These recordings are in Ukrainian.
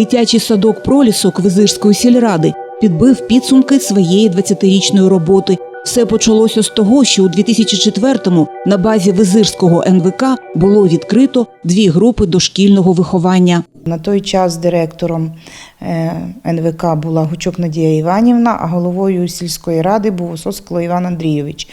Дитячий садок пролісок Визирської сільради підбив підсумки своєї 20-річної роботи. Все почалося з того, що у 2004-му на базі Визирського НВК було відкрито дві групи дошкільного виховання. На той час директором НВК була Гучок Надія Іванівна, а головою сільської ради був Соскло Іван Андрійович.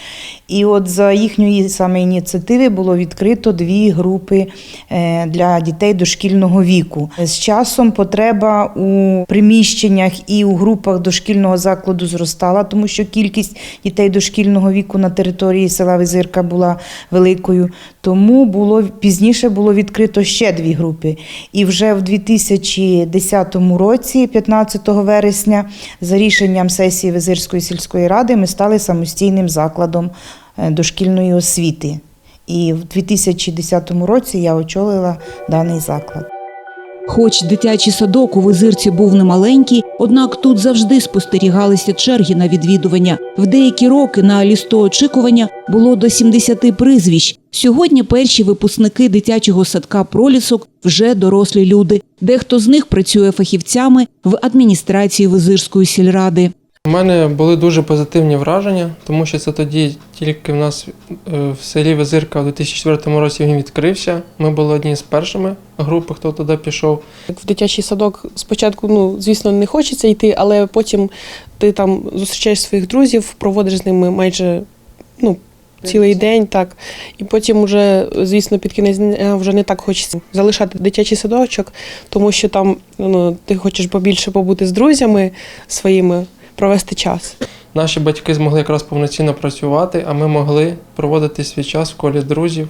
І от за їхньої саме ініціативи було відкрито дві групи е, для дітей дошкільного віку. З часом потреба у приміщеннях і у групах дошкільного закладу зростала, тому що кількість дітей дошкільного віку на території села Визирка була великою. Тому було пізніше було відкрито ще дві групи. І вже в 2010 році, 15 вересня, за рішенням сесії Визирської сільської ради, ми стали самостійним закладом е, дошкільної освіти. І в 2010 році я очолила даний заклад. Хоч дитячий садок у Визирці був немаленький, однак тут завжди спостерігалися черги на відвідування. В деякі роки на лісто очікування було до 70 прізвищ. Сьогодні перші випускники дитячого садка пролісок вже дорослі люди. Дехто з них працює фахівцями в адміністрації Визирської сільради. У мене були дуже позитивні враження, тому що це тоді тільки в нас е, в селі Визирка у 2004 році він відкрився. Ми були одні з першими групи, хто туди пішов. В дитячий садок спочатку, ну звісно, не хочеться йти, але потім ти там зустрічаєш своїх друзів, проводиш з ними майже ну, цілий день, так. І потім вже, звісно, під кінець дня вже не так хочеться залишати дитячий садочок, тому що там ну, ти хочеш побільше побути з друзями своїми, провести час. Наші батьки змогли якраз повноцінно працювати, а ми могли проводити свій час в колі друзів.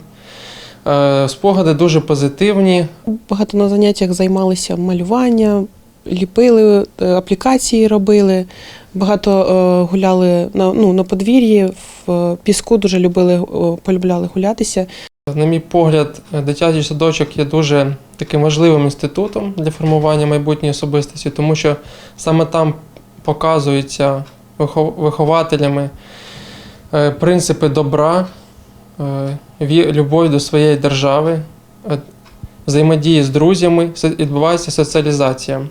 Е, Спогади дуже позитивні. Багато на заняттях займалися малювання, ліпили, е, аплікації робили. Багато е, гуляли на, ну, на подвір'ї, в піску дуже любили, полюбляли гулятися. На мій погляд, дитячий садочок є дуже таким важливим інститутом для формування майбутньої особистості, тому що саме там показуються вихователями е, принципи добра, е, любові до своєї держави, е, взаємодії з друзями, відбувається соціалізація.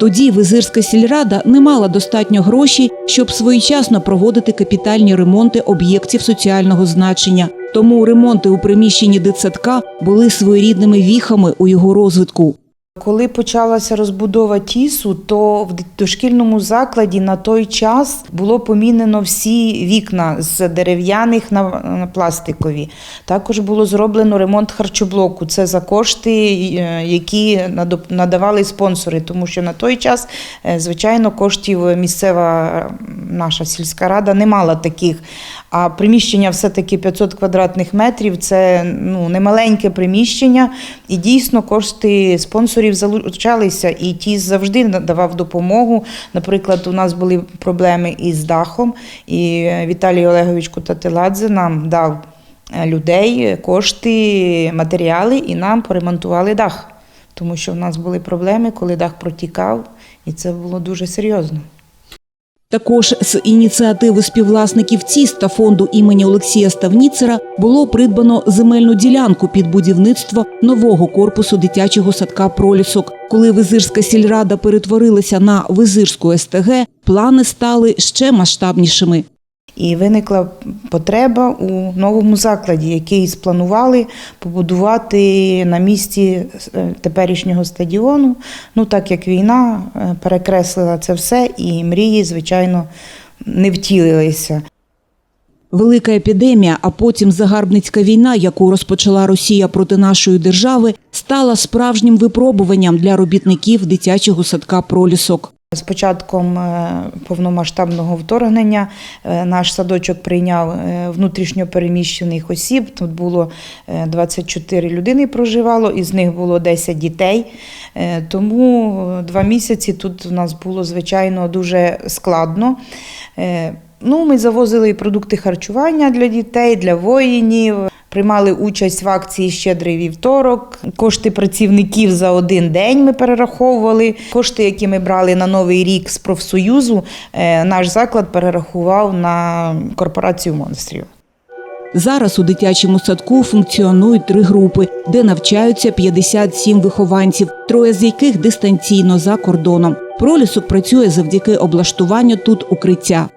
Тоді Визирська сільрада не мала достатньо грошей, щоб своєчасно проводити капітальні ремонти об'єктів соціального значення. Тому ремонти у приміщенні дитсадка були своєрідними віхами у його розвитку. Коли почалася розбудова тісу, то в дошкільному закладі на той час було помінено всі вікна з дерев'яних на, пластикові. Також було зроблено ремонт харчоблоку. Це за кошти, е, які надавали спонсори, тому що на той час, е, звичайно, коштів місцева наша сільська рада не мала таких. А приміщення все-таки 500 квадратних метрів це ну, немаленьке приміщення, і дійсно кошти спонсорів залучалися, і ті завжди надавав допомогу. Наприклад, у нас були проблеми із дахом, і Віталій Олегович Кутателадзе нам дав е, людей, кошти, матеріали, і нам поремонтували дах. Тому що в нас були проблеми, коли дах протікав, і це було дуже серйозно. Також з ініціативи співвласників ЦІС та фонду імені Олексія Ставніцера було придбано земельну ділянку під будівництво нового корпусу дитячого садка пролісок. Коли Визирська сільрада перетворилася на Визирську СТГ, плани стали ще масштабнішими. І виникла потреба у новому закладі, який спланували побудувати на місці е, теперішнього стадіону. Ну так як війна е, перекреслила це все, і мрії, звичайно, не втілилися. Велика епідемія, а потім загарбницька війна, яку розпочала Росія проти нашої держави, стала справжнім випробуванням для робітників дитячого садка пролісок. З початком е, повномасштабного вторгнення е, наш садочок прийняв е, внутрішньо переміщених осіб. Тут було е, 24 людини проживало, із них було 10 дітей. Тому два місяці тут у нас було звичайно дуже складно. Ну, ми завозили продукти харчування для дітей, для воїнів. Приймали участь в акції Щедрий вівторок. Кошти працівників за один день ми перераховували. Кошти, які ми брали на новий рік з профсоюзу, е, наш заклад перерахував на корпорацію монстрів. Зараз у дитячому садку функціонують три групи, де навчаються 57 вихованців, троє з яких дистанційно за кордоном. Пролісок працює завдяки облаштуванню тут укриття.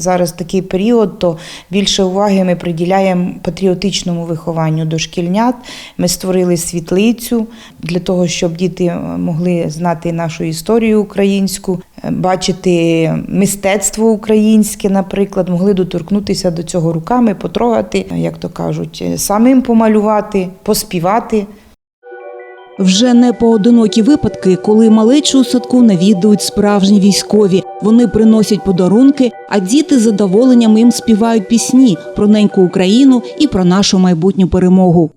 Зараз такий період, то більше уваги ми приділяємо патріотичному вихованню дошкільнят. Ми створили світлицю для того, щоб діти могли знати нашу історію українську, е, бачити мистецтво українське, наприклад, могли доторкнутися до цього руками, потрогати, як то кажуть, е, самим помалювати, поспівати. Вже не поодинокі випадки, коли малечу у садку навідують справжні військові. Вони приносять подарунки, а діти з задоволенням їм співають пісні про неньку Україну і про нашу майбутню перемогу.